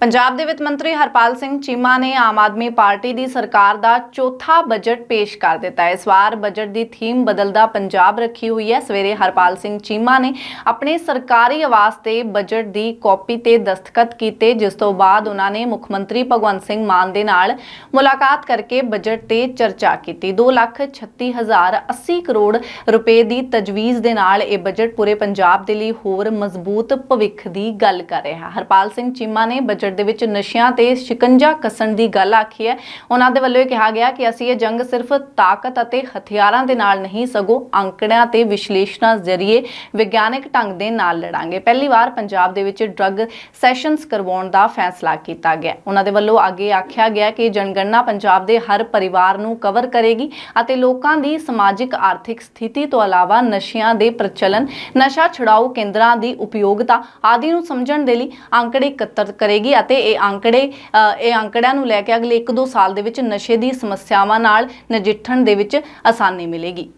ਪੰਜਾਬ ਦੇ ਵਿੱਤ ਮੰਤਰੀ ਹਰਪਾਲ ਸਿੰਘ ਚੀਮਾ ਨੇ ਆਮ ਆਦਮੀ ਪਾਰਟੀ ਦੀ ਸਰਕਾਰ ਦਾ ਚੌਥਾ ਬਜਟ ਪੇਸ਼ ਕਰ ਦਿੱਤਾ ਹੈ। ਇਸ ਵਾਰ ਬਜਟ ਦੀ ਥੀਮ ਬਦਲਦਾ ਪੰਜਾਬ ਰੱਖੀ ਹੋਈ ਹੈ। ਸਵੇਰੇ ਹਰਪਾਲ ਸਿੰਘ ਚੀਮਾ ਨੇ ਆਪਣੇ ਸਰਕਾਰੀ ਆਵਾਸ ਤੇ ਬਜਟ ਦੀ ਕਾਪੀ ਤੇ ਦਸਤਖਤ ਕੀਤੇ, ਜਿਸ ਤੋਂ ਬਾਅਦ ਉਹਨਾਂ ਨੇ ਮੁੱਖ ਮੰਤਰੀ ਭਗਵੰਤ ਸਿੰਘ ਮਾਨ ਦੇ ਨਾਲ ਮੁਲਾਕਾਤ ਕਰਕੇ ਬਜਟ ਤੇ ਚਰਚਾ ਕੀਤੀ। 236080 ਕਰੋੜ ਰੁਪਏ ਦੀ ਤਜਵੀਜ਼ ਦੇ ਨਾਲ ਇਹ ਬਜਟ ਪੂਰੇ ਪੰਜਾਬ ਦੇ ਲਈ ਹੋਰ ਮਜ਼ਬੂਤ ਭਵਿੱਖ ਦੀ ਗੱਲ ਕਰ ਰਿਹਾ ਹਰਪਾਲ ਸਿੰਘ ਚੀਮਾ ਨੇ ਬਜਟ ਦੇ ਵਿੱਚ ਨਸ਼ਿਆਂ ਤੇ ਸ਼ਿਕੰਜਾ ਕੱਸਣ ਦੀ ਗੱਲ ਆਖੀ ਹੈ। ਉਹਨਾਂ ਦੇ ਵੱਲੋਂ ਇਹ ਕਿਹਾ ਗਿਆ ਕਿ ਅਸੀਂ ਇਹ ਜੰਗ ਸਿਰਫ ਤਾਕਤ ਅਤੇ ਹਥਿਆਰਾਂ ਦੇ ਨਾਲ ਨਹੀਂ, ਸਗੋਂ ਅੰਕੜਿਆਂ ਤੇ ਵਿਸ਼ਲੇਸ਼ਣਾਂ ਜ਼ਰੀਏ ਵਿਗਿਆਨਕ ਢੰਗ ਦੇ ਨਾਲ ਲੜਾਂਗੇ। ਪਹਿਲੀ ਵਾਰ ਪੰਜਾਬ ਦੇ ਵਿੱਚ ਡਰੱਗ ਸੈਸ਼ਨਸ ਕਰਵਾਉਣ ਦਾ ਫੈਸਲਾ ਕੀਤਾ ਗਿਆ। ਉਹਨਾਂ ਦੇ ਵੱਲੋਂ ਅੱਗੇ ਆਖਿਆ ਗਿਆ ਕਿ ਜਨਗਣਨਾ ਪੰਜਾਬ ਦੇ ਹਰ ਪਰਿਵਾਰ ਨੂੰ ਕਵਰ ਕਰੇਗੀ ਅਤੇ ਲੋਕਾਂ ਦੀ ਸਮਾਜਿਕ ਆਰਥਿਕ ਸਥਿਤੀ ਤੋਂ ਇਲਾਵਾ ਨਸ਼ਿਆਂ ਦੇ ਪ੍ਰਚਲਨ, ਨਸ਼ਾ ਛੁਡਾਊ ਕੇਂਦਰਾਂ ਦੀ ਉਪਯੋਗਤਾ ਆਦਿ ਨੂੰ ਸਮਝਣ ਦੇ ਲਈ ਅੰਕੜੇ ਇਕੱਤਰ ਕਰੇਗੀ ਅਤੇ ਇਹ ਅੰਕੜੇ ਅ, ਇਹ ਅੰਕੜਿਆਂ ਨੂੰ ਲੈ ਕੇ ਅਗਲੇ 1-2 ਸਾਲ ਦੇ ਵਿੱਚ ਨਸ਼ੇ ਦੀ ਸਮੱਸਿਆਵਾਂ ਨਾਲ ਨਜਿੱਠਣ ਦੇ ਵਿੱਚ ਆਸਾਨੀ ਮਿਲੇਗੀ।